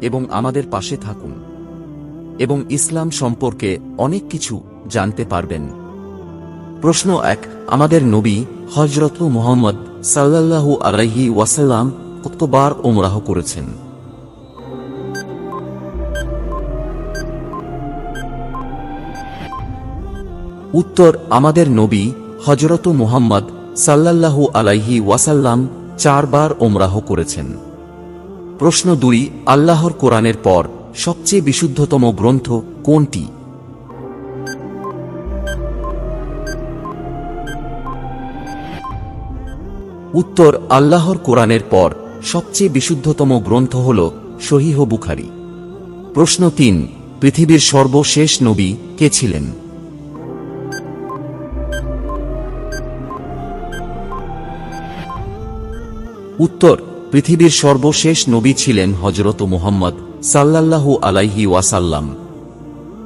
এবং আমাদের পাশে থাকুন। এবং ইসলাম সম্পর্কে অনেক কিছু জানতে পারবেন। প্রশ্ন এক, আমাদের নবী হজরত মোহাম্মদ সাল্লাল্লাহু আলাইহি ওয়াসাল্লাম কতবার ওমরাহ করেছেন? উত্তর, আমাদের নবী হজরত মুহাম্মদ সাল্লাল্লাহু আলাইহি ওয়াসাল্লাম চারবার ওমরাহ করেছেন। প্রশ্ন দুই আল্লাহর কোরআনের পর সবচেয়ে বিশুদ্ধতম গ্রন্থ কোনটি? উত্তর আল্লাহর কোরআনের পর সবচেয়ে বিশুদ্ধতম গ্রন্থ হল শহীহ বুখারি। প্রশ্ন তিন, পৃথিবীর সর্বশেষ নবী কে ছিলেন? উত্তর পৃথিবীর সর্বশেষ নবী ছিলেন হজরত মুহাম্মদ সাল্লাল্লাহু আলাইহি ওয়াসাল্লাম।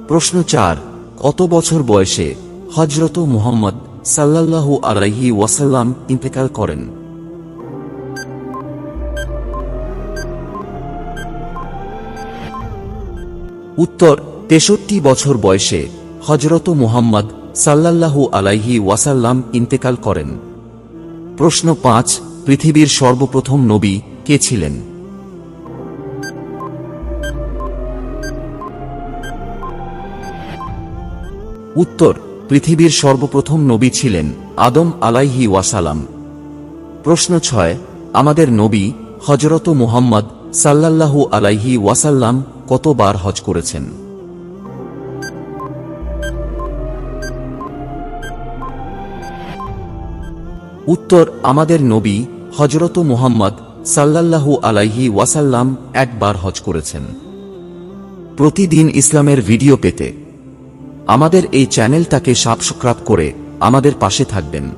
প্রশ্ন চার, কত বছর বয়সে হজরত মুহাম্মদ সাল্লাল্লাহু আলাইহি ওয়াসাল্লাম ইন্তেকাল করেন? উত্তর, তেষট্টি বছর বয়সে হজরত মুহাম্মদ সাল্লাল্লাহু আলাইহি ওয়াসাল্লাম ইন্তেকাল করেন। প্রশ্ন পাঁচ পৃথিবীর সর্বপ্রথম নবী কে ছিলেন? উত্তর, পৃথিবীর সর্বপ্রথম নবী ছিলেন আদম আলাইহি ওয়াসালাম। প্রশ্ন ছয়, আমাদের নবী হজরত মুহাম্মদ সাল্লাল্লাহু আলাইহি ওয়াসাল্লাম কতবার হজ করেছেন? উত্তর আমাদের নবী হজরত মুহাম্মদ সাল্লাল্লাহু আলাইহি ওয়াসাল্লাম একবার হজ করেছেন। প্রতিদিন ইসলামের ভিডিও পেতে আমাদের এই চ্যানেলটাকে সাবস্ক্রাইব করে আমাদের পাশে থাকবেন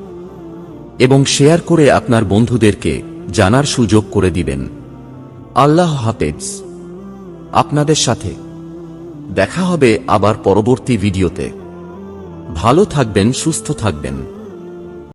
এবং শেয়ার করে আপনার বন্ধুদেরকে জানার সুযোগ করে দিবেন। আল্লাহ হাফেজ। আপনাদের সাথে দেখা হবে আবার পরবর্তী ভিডিওতে। ভালো থাকবেন, সুস্থ থাকবেন।